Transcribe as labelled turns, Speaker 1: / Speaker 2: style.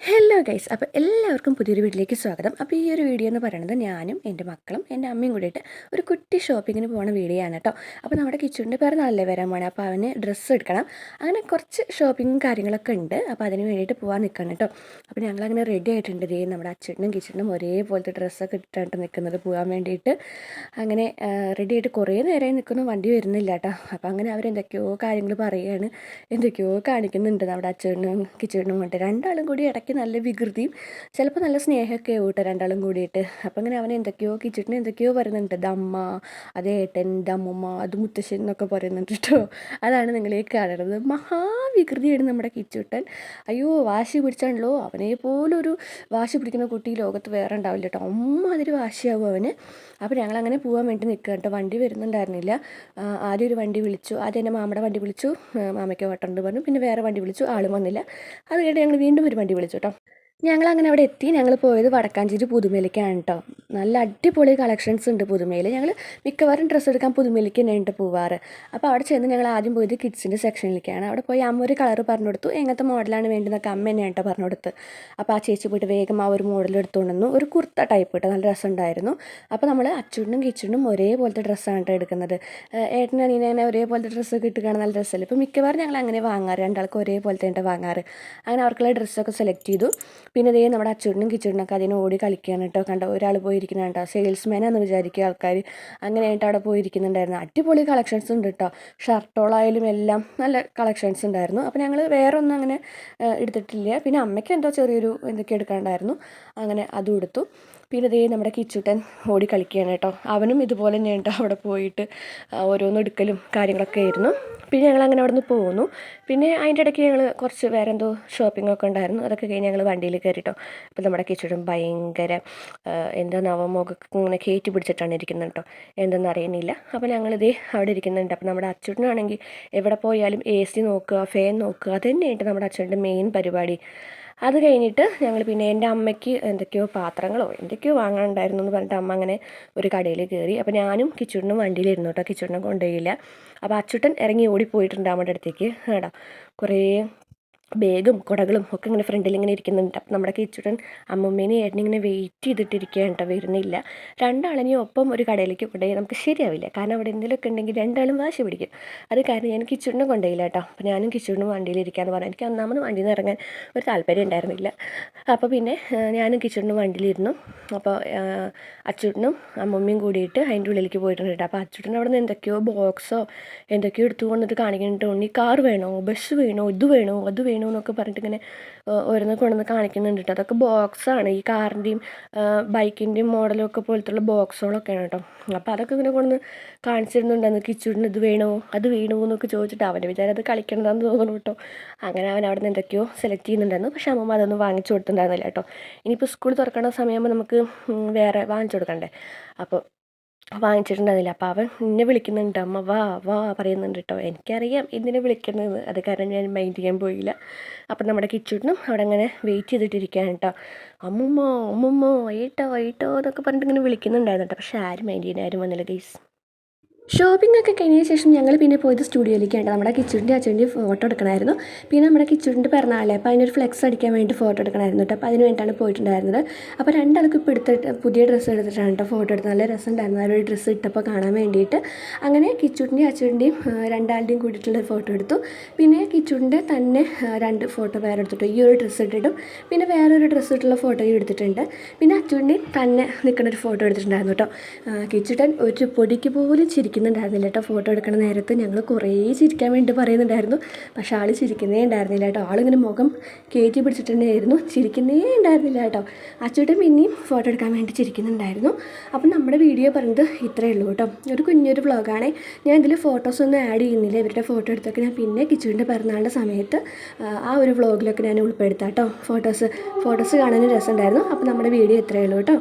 Speaker 1: Hello guys അപ്പോൾ എല്ലാവർക്കും പുതിയൊരു വീട്ടിലേക്ക് സ്വാഗതം. അപ്പോൾ ഈ ഒരു വീഡിയോ എന്ന് പറയുന്നത് ഞാനും എന്റെ മക്കളും എന്റെ അമ്മയും കൂടിയിട്ട് ഒരു കുട്ടി ഷോപ്പിങ്ങിന് പോകുന്ന വീഡിയോ ആണ് കേട്ടോ അപ്പോൾ നമ്മുടെ കിച്ചുവിന്റെ പേര് നല്ല വരാൻ പോകണം അപ്പോൾ അവന് ഡ്രസ്സ് എടുക്കണം. അങ്ങനെ കുറച്ച് ഷോപ്പിങ്ങും കാര്യങ്ങളൊക്കെ ഉണ്ട്. അപ്പോൾ അതിന് വേണ്ടിയിട്ട് പോകാൻ നിൽക്കണം കേട്ടോ അപ്പോൾ ഞങ്ങളങ്ങനെ റെഡി ആയിട്ടുണ്ട് ഇതേ നമ്മുടെ അച്ഛനും കിച്ചണിനും ഒരേപോലത്തെ ഡ്രസ്സൊക്കെ ഇട്ടിട്ട് നിൽക്കുന്നത് പോകാൻ വേണ്ടിയിട്ട്. അങ്ങനെ റെഡി ആയിട്ട് കുറേ നേരമായി നിൽക്കുന്നു വണ്ടി വരുന്നില്ല കേട്ടോ അപ്പോൾ അങ്ങനെ അവരെന്തൊക്കെയോ കാര്യങ്ങൾ പറയുകയാണ് എന്തൊക്കെയോ കാണിക്കുന്നുണ്ട് നമ്മുടെ അച്ഛനും കിച്ചണിനും കൊണ്ട്. രണ്ടാളും കൂടി ഇടയ്ക്ക് ഇടയ്ക്ക് നല്ല വികൃതിയും ചിലപ്പോൾ നല്ല സ്നേഹമൊക്കെ ആവട്ടെ രണ്ടാളും കൂടിയിട്ട്. അപ്പം അങ്ങനെ അവൻ എന്തൊക്കെയോ കിച്ചിട്ടിന് എന്തൊക്കെയോ പറയുന്നുണ്ട്. ദമ്മ അതേ ഏട്ടൻ ദമ്മുമ്മ അത് മുത്തശ്ശൻ എന്നൊക്കെ പറയുന്നുണ്ട് കേട്ടോ. അതാണ് നിങ്ങളീ കാണുന്നത്. മഹാവികൃതിയാണ് നമ്മുടെ കിച്ചുട്ടൻ. അയ്യോ വാശി പിടിച്ചാണല്ലോ. അവനെ പോലൊരു വാശി പിടിക്കുന്ന കുട്ടി ലോകത്ത് വേറെ ഉണ്ടാവില്ല കേട്ടോ. അമ്മ അതൊരു വാശിയാവും അവന്. ഞങ്ങൾ അങ്ങനെ പോകാൻ വേണ്ടി നിൽക്കുക കേട്ടോ. വണ്ടി വരുന്നുണ്ടായിരുന്നില്ല. ആദ്യം ഒരു വണ്ടി വിളിച്ചു. ആദ്യം എന്റെ മാമയുടെ വണ്ടി വിളിച്ചു. മാമയ്ക്ക് വട്ടുണ്ട് പറഞ്ഞു. പിന്നെ വേറെ വണ്ടി വിളിച്ചു. ആളും വന്നില്ല. അത് കഴിഞ്ഞ് ഞങ്ങൾ വീണ്ടും ഒരു വണ്ടി വിളിച്ചു. കേട്ടോ ഞങ്ങളങ്ങനെ അവിടെ എത്തി. ഞങ്ങൾ പോയത് വടക്കാഞ്ചേരി പുതുമേലിക്കാണ് കേട്ടോ നല്ല അടിപൊളി കളക്ഷൻസ് ഉണ്ട് പുതുമയിൽ ഞങ്ങൾ മിക്കവാറും ഡ്രസ്സ് എടുക്കാൻ പുതുമേലിക്ക് തന്നെയുണ്ട് പോവാറ്. അപ്പോൾ അവിടെ ചെന്ന് ഞങ്ങൾ ആദ്യം പോയത് കിഡ്സിന്റെ സെക്ഷനിലേക്കാണ് അവിടെ പോയി അമ്മ ഒരു കളർ പറഞ്ഞു കൊടുത്തു. എങ്ങനത്തെ മോഡലാണ് വേണ്ടതെന്നൊക്കെ അമ്മ കേട്ടോ പറഞ്ഞു കൊടുത്ത്. അപ്പോൾ ആ ചേച്ചി പോയിട്ട് വേഗം ആ ഒരു മോഡൽ എടുത്തുകൊണ്ട് വന്നു ഒരു കുർത്ത ടൈപ്പ് കേട്ടോ നല്ല രസമുണ്ടായിരുന്നു അപ്പോൾ നമ്മൾ അച്ചുണ്ടും കിച്ചുണ്ടും ഒരേപോലത്തെ ഡ്രസ്സാണ് കേട്ടോ എടുക്കുന്നത്. ഏട്ടനും അനിയനെ ഒരേപോലത്തെ ഡ്രസ്സ് കിട്ടുകയാണ് നല്ല ഡ്രസ്സല്ലേ ഇപ്പോൾ മിക്കവാറും ഞങ്ങൾ അങ്ങനെ വാങ്ങാറ്. രണ്ടാൾക്ക് ഒരേപോലത്തെ വാങ്ങാറ്. അങ്ങനെ അവർക്കുള്ള ഡ്രസ്സൊക്കെ സെലക്ട് ചെയ്തു. പിന്നെ ഇതേ നമ്മുടെ അച്ചുടിനും കിച്ചുടിനൊക്കെ അതിന് ഓടി കളിക്കുകയാണ് കേട്ടോ. കണ്ടോ ഒരാൾ പോയിരിക്കുന്നത് കേട്ടോ സെയിൽസ്മാനാന്ന് വിചാരിക്കുക ആൾക്കാർ അങ്ങനെയായിട്ട് അവിടെ പോയിരിക്കുന്നുണ്ടായിരുന്നു. അടിപൊളി കളക്ഷൻസ് ഉണ്ട് കേട്ടോ. ഷർട്ടോളായാലും എല്ലാം നല്ല കളക്ഷൻസ് ഉണ്ടായിരുന്നു. അപ്പോൾ ഞങ്ങൾ വേറെ ഒന്നും അങ്ങനെ എടുത്തിട്ടില്ല. പിന്നെ അമ്മയ്ക്ക് എന്തോ ചെറിയൊരു എന്തൊക്കെ എടുക്കാണ്ടായിരുന്നു അങ്ങനെ അതും എടുത്തു. പിന്നെ ദേ നമ്മുടെ കിച്ചുട്ടൻ ഓടി കളിക്കുകയാണ് കേട്ടോ. അവനും ഇതുപോലെ തന്നെ കേട്ടോ അവിടെ പോയിട്ട് ഓരോന്നും എടുക്കലും കാര്യങ്ങളൊക്കെ ആയിരുന്നു. പിന്നെ ഞങ്ങൾ അങ്ങനെ അവിടെ നിന്ന് പോന്നു. പിന്നെ അതിന്റെ ഇടയ്ക്ക് ഞങ്ങൾ കുറച്ച് വേറെ എന്തോ ഷോപ്പിംഗ് ഒക്കെ ഉണ്ടായിരുന്നു. അതൊക്കെ കഴിഞ്ഞ് ഞങ്ങൾ വണ്ടിയിൽ കയറിട്ടോ അപ്പോൾ നമ്മുടെ കിച്ചുടൻ ഭയങ്കര എന്താ നവമോഗൊക്കെ ഇങ്ങനെ കയറ്റി പിടിച്ചിട്ടാണ് ഇരിക്കുന്നത് കേട്ടോ. എന്തെന്ന് അറിയുന്നില്ല. അപ്പോൾ ഞങ്ങളിതേ അവിടെ ഇരിക്കുന്നുണ്ട്. അപ്പോൾ നമ്മുടെ അച്ഛനാണെങ്കിൽ എവിടെ പോയാലും എ സി നോക്കുക ഫാൻ നോക്കുക. അത് നമ്മുടെ അച്ഛന്റെ മെയിൻ പരിപാടി. അത് കഴിഞ്ഞിട്ട് ഞങ്ങൾ പിന്നെ എന്റെ അമ്മയ്ക്ക് എന്തൊക്കെയോ പാത്രങ്ങളോ എന്തൊക്കെയോ വാങ്ങാനുണ്ടായിരുന്നു എന്ന് പറഞ്ഞിട്ട് അമ്മ അങ്ങനെ ഒരു കടയിൽ കയറി അപ്പോൾ ഞാനും കിച്ചുണ്ണും വണ്ടിയിലിരുന്നു കേട്ടോ. കിച്ചുണ്ണും കൊണ്ടുപോയില്ല. അപ്പോൾ അച്ചുട്ടൻ ഇറങ്ങി ഓടിപ്പോയിട്ടുണ്ട് അമ്മയുടെ അടുത്തേക്ക്. കേട്ടോ. കുറേ ബാഗും കുടകളും ഒക്കെ ഇങ്ങനെ ഫ്രണ്ടിൽ ഇങ്ങനെ ഇരിക്കുന്നുണ്ട്. അപ്പം നമ്മുടെ കിച്ചുടൻ അമ്മമ്മേനെ ഏട്ടനെ ഇങ്ങനെ വെയിറ്റ് ചെയ്തിട്ടിരിക്കുകയാണ് കേട്ടോ വരുന്നില്ല. രണ്ടാളിനെയും ഒപ്പം ഒരു കടയിലേക്ക് കൊണ്ടുപോയി നമുക്ക് ശരിയാവില്ല. കാരണം അവിടെ എന്തെങ്കിലുമൊക്കെ ഉണ്ടെങ്കിൽ രണ്ടാളും വാശി പിടിക്കും. അത് കാരണം ഞാൻ കിച്ചുടിനെ കൊണ്ടുപോയില്ല കേട്ടോ അപ്പം ഞാനും കിച്ചുടിനും വണ്ടിയിലിരിക്കാമെന്ന് പറഞ്ഞു. എനിക്ക് ഒന്നാമത് വണ്ടിയിൽ നിന്ന് ഇറങ്ങാൻ ഒരു താല്പര്യം ഉണ്ടായിരുന്നില്ല. അപ്പോൾ പിന്നെ ഞാനും കിച്ചുടിനും വണ്ടിയിലിരുന്നു അപ്പോൾ അച്ചുടനും അമ്മമ്മയും കൂടിയിട്ട് അതിന്റെ ഉള്ളിലേക്ക് പോയിട്ടുണ്ട് കേട്ടോ അപ്പോൾ അച്ചുടൻ അവിടെ നിന്ന് എന്തൊക്കെയോ ബോക്സോ എന്തൊക്കെയോ എടുത്തു കൊണ്ടിട്ട് കാണിക്കുന്നുണ്ട് ഉണ്ണി കാർ വേണോ? ബസ് വേണോ? ഇത് വേണോ? അത് വേണോ? എന്നൊക്കെ പറഞ്ഞിട്ട് ഇങ്ങനെ ഓരോന്ന് കൊണ്ടുവന്ന് കാണിക്കുന്നുണ്ട് കേട്ടോ അതൊക്കെ ബോക്സാണ്. ഈ കാറിന്റെയും ബൈക്കിന്റെയും മോഡലും ഒക്കെ പോലത്തുള്ള ബോക്സുകളൊക്കെയാണ് കേട്ടോ അപ്പോൾ അതൊക്കെ ഇങ്ങനെ കൊണ്ടുവന്ന് കാണിച്ചിരുന്നുണ്ടെന്ന് കിച്ചൂടിന് ഇത് വേണോ അത് വേണോ എന്നൊക്കെ ചോദിച്ചിട്ട് അവന്റെ വിചാരം അത് കളിക്കണതാന്ന് തോന്നുന്നു കേട്ടോ അങ്ങനെ അവൻ അവിടെ നിന്ന് എന്തൊക്കെയോ സെലക്ട് ചെയ്യുന്നുണ്ടായിരുന്നു. പക്ഷേ അമ്മമ്മ അതൊന്നും വാങ്ങിച്ചു കൊടുത്തിട്ടുണ്ടായിരുന്നില്ല കേട്ടോ ഇനിയിപ്പോൾ സ്കൂൾ തുറക്കണ സമയമാകുമ്പോൾ നമുക്ക് വേറെ വാങ്ങിച്ചു കൊടുക്കണ്ടേ? അപ്പോൾ വാങ്ങിച്ചിട്ടുണ്ടായിരുന്നില്ല. അപ്പോൾ അവൻ എന്നെ വിളിക്കുന്നുണ്ട്. അമ്മ വാ വാ പറയുന്നുണ്ട് കേട്ടോ എനിക്കറിയാം എന്തിനെ വിളിക്കുന്നത്. അത് കാരണം ഞാൻ മൈൻഡ് ചെയ്യാൻ പോയില്ല. അപ്പം നമ്മുടെ കിച്ചുട്ടിനും അവിടെ അങ്ങനെ വെയിറ്റ് ചെയ്തിട്ടിരിക്കുകയാണ് കേട്ടോ അമ്മുമ്മോ അമ്മുമ്മോ ഏട്ടോ ഏട്ടോ എന്നൊക്കെ പറഞ്ഞിട്ട് ഇങ്ങനെ വിളിക്കുന്നുണ്ടായിരുന്നു കേട്ടോ പക്ഷേ ആരും മൈൻഡ് ചെയ്യാൻ ആരും വന്നില്ല ഗൈസ് ഷോപ്പിംഗ് ഒക്കെ കഴിഞ്ഞ ശേഷം ഞങ്ങൾ പിന്നെ പോയത് സ്റ്റുഡിയോയിലേക്കാണ്. നമ്മുടെ കിച്ചുടിന്റെ അച്ഛന്റെ ഫോട്ടോ എടുക്കണമായിരുന്നു. പിന്നെ നമ്മുടെ കിച്ചുടിന്റെ പിറന്നാളെ അപ്പോൾ അതിനൊരു ഫ്ലെക്സ് അടിക്കാൻ വേണ്ടി ഫോട്ടോ എടുക്കണമായിരുന്നു കേട്ടോ. അപ്പോൾ അതിന് വേണ്ടിയിട്ടാണ് പോയിട്ടുണ്ടായിരുന്നത്. അപ്പോൾ രണ്ടാൾക്കും ഇപ്പോൾ എടുത്തിട്ട് പുതിയ ഡ്രസ്സ് എടുത്തിട്ടാണ് കേട്ടോ ഫോട്ടോ എടുത്ത് നല്ല രസമുണ്ടായിരുന്നു. ഒരു ഡ്രസ്സ് ഇട്ടപ്പോൾ കാണാൻ വേണ്ടിയിട്ട്. അങ്ങനെ കിച്ചുടിന്റെയും അച്ഛന്റെയും രണ്ടാളുടെയും കൂടിയിട്ടുള്ള ഫോട്ടോ എടുത്തു. പിന്നെ കിച്ചുടിന്റെ തന്നെ രണ്ട് ഫോട്ടോ വേറെ എടുത്തിട്ടു. ഈ ഒരു ഡ്രസ്സ് ഇട്ടിട്ടും പിന്നെ വേറെ ഒരു ഡ്രസ്സ് ഇട്ടുള്ള ഫോട്ടോയും എടുത്തിട്ടുണ്ട്. പിന്നെ അച്ഛന്റെയും തന്നെ നിൽക്കുന്ന ഒരു ഫോട്ടോ എടുത്തിട്ടുണ്ടായിരുന്നു കേട്ടോ. കിച്ചുട്ടൻ ഒരു പൊടിക്ക് പോലും ചിരിക്കും ചിരിക്കുന്നുണ്ടായിരുന്നില്ല കേട്ടോ. ഫോട്ടോ എടുക്കണ നേരത്ത് ഞങ്ങൾ കുറേ ചിരിക്കാൻ വേണ്ടി പറയുന്നുണ്ടായിരുന്നു. പക്ഷെ ആൾ ചിരിക്കുന്നേ ഉണ്ടായിരുന്നില്ല കേട്ടോ. ആളിങ്ങനെ മുഖം കയറ്റി പിടിച്ചിട്ടുണ്ടായിരുന്നു. ചിരിക്കുന്നേ ഉണ്ടായിരുന്നില്ല കേട്ടോ. അച്ചോട്ടൻ പിന്നെയും ഫോട്ടോ എടുക്കാൻ വേണ്ടി ചിരിക്കുന്നുണ്ടായിരുന്നു. അപ്പം നമ്മുടെ വീഡിയോ പറഞ്ഞത് ഇത്രയേ ഉള്ളൂ കേട്ടോ. ഒരു കുഞ്ഞൊരു വ്ളോഗാണ്. ഞാൻ ഇതിൽ ഫോട്ടോസ് ഒന്നും ആഡ് ചെയ്യുന്നില്ല. ഇവരുടെ ഫോട്ടോ എടുത്തൊക്കെ ഞാൻ പിന്നെ കിച്ചുവിന്റെ പിറന്നാളിന്റെ സമയത്ത് ആ ഒരു വ്ളോഗിലൊക്കെ ഞാൻ ഉൾപ്പെടുത്താം കേട്ടോ. ഫോട്ടോസ് ഫോട്ടോസ് കാണാനും രസമുണ്ടായിരുന്നു. അപ്പോൾ നമ്മുടെ വീഡിയോ ഇത്രയേ ഉള്ളൂ കേട്ടോ.